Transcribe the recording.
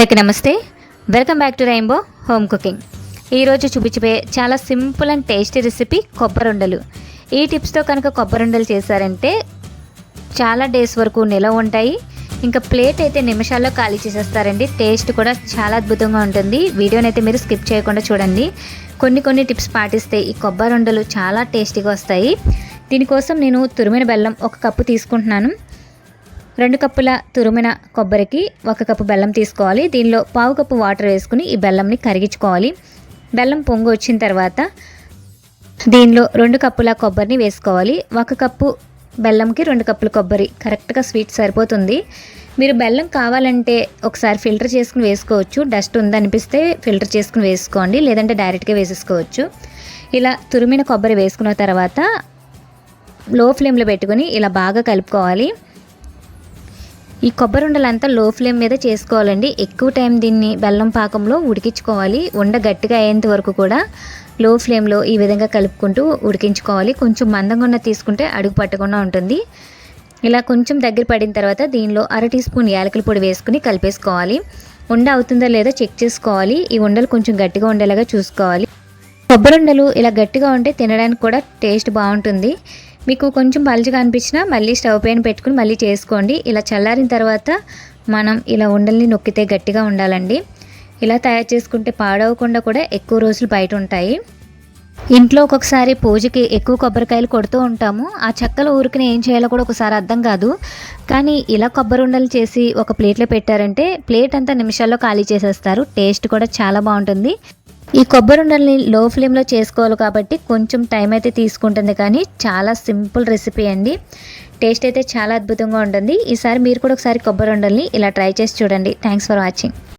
అందరికీ నమస్తే. Welcome back to rainbow home cooking ఈరోజు చూపించబోయే చాలా సింపుల్ అండ్ టేస్టీ రెసిపీ కొబ్బరుండలు. ఈ టిప్స్తో కనుక కొబ్బరుండలు చేశారంటే చాలా డేస్ వరకు నిలవ ఉంటాయి. ఇంకా ప్లేట్ అయితే నిమిషాల్లో ఖాళీ చేసేస్తారండి. టేస్ట్ కూడా చాలా అద్భుతంగా ఉంటుంది. వీడియోని అయితే మీరు స్కిప్ చేయకుండా చూడండి. కొన్ని కొన్ని టిప్స్ పాటిస్తే ఈ కొబ్బరుండలు చాలా టేస్టీగా వస్తాయి. దీనికోసం నేను తురిమిన బెల్లం ఒక కప్పు తీసుకుంటున్నాను. రెండు కప్పుల తురిమిన కొబ్బరికి ఒక కప్పు బెల్లం తీసుకోవాలి. దీనిలో పావు కప్పు వాటర్ వేసుకుని ఈ బెల్లంని కరిగించుకోవాలి. బెల్లం పొంగు వచ్చిన తర్వాత దీనిలో రెండు కప్పుల కొబ్బరిని వేసుకోవాలి. ఒక కప్పు బెల్లంకి రెండు కప్పుల కొబ్బరి కరెక్ట్గా స్వీట్ సరిపోతుంది. మీరు బెల్లం కావాలంటే ఒకసారి ఫిల్టర్ చేసుకుని వేసుకోవచ్చు. డస్ట్ ఉందనిపిస్తే ఫిల్టర్ చేసుకుని వేసుకోండి. లేదంటే డైరెక్ట్గా వేసేసుకోవచ్చు. ఇలా తురిమిన కొబ్బరి వేసుకున్న తర్వాత లో ఫ్లేమ్లో పెట్టుకొని ఇలా బాగా కలుపుకోవాలి. ఈ కొబ్బరి ఉండలంతా లో ఫ్లేమ్ మీద చేసుకోవాలండి. ఎక్కువ టైం దీన్ని బెల్లం పాకంలో ఉడికించుకోవాలి. ఉండ గట్టిగా అయ్యేంత వరకు కూడా లో ఫ్లేమ్లో ఈ విధంగా కలుపుకుంటూ ఉడికించుకోవాలి. కొంచెం మందంగా ఉన్న తీసుకుంటే అడుగు పట్టకుండా ఉంటుంది. ఇలా కొంచెం దగ్గర పడిన తర్వాత దీనిలో అర టీ స్పూన్ యాలకుల పొడి వేసుకుని కలిపేసుకోవాలి. ఉండ అవుతుందో లేదో చెక్ చేసుకోవాలి. ఈ ఉండలు కొంచెం గట్టిగా ఉండేలాగా చూసుకోవాలి. కొబ్బరి ఉండలు ఇలా గట్టిగా ఉంటే తినడానికి కూడా టేస్ట్ బాగుంటుంది. మీకు కొంచెం పలుచగా అనిపించినా మళ్ళీ స్టవ్ పైన పెట్టుకుని మళ్ళీ చేసుకోండి. ఇలా చల్లారిన తర్వాత మనం ఇలా ఉండల్ని నొక్కితే గట్టిగా ఉండాలండి. ఇలా తయారు చేసుకుంటే పాడవకుండా కూడా ఎక్కువ రోజులు బయట ఉంటాయి. ఇంట్లో ఒక్కొక్కసారి పూజకి ఎక్కువ కొబ్బరికాయలు కొడుతూ ఉంటాము. ఆ చెక్కలు ఊరికిని ఏం చేయాలో కూడా ఒకసారి అర్థం కాదు. కానీ ఇలా కొబ్బరి ఉండలు చేసి ఒక ప్లేట్లో పెట్టారంటే ప్లేట్ అంతా నిమిషాల్లో ఖాళీ చేసేస్తారు. టేస్ట్ కూడా చాలా బాగుంటుంది. ఈ కొబ్బరి ఉండల్ని లో ఫ్లేమ్లో చేసుకోవాలి కాబట్టి కొంచెం టైం అయితే తీసుకుంటుంది కానీ చాలా సింపుల్ రెసిపీ అండి. టేస్ట్ అయితే చాలా అద్భుతంగా ఉంటుంది. ఈసారి మీరు కూడా ఒకసారి కొబ్బరి ఉండల్ని ఇలా ట్రై చేసి చూడండి. Thanks for watching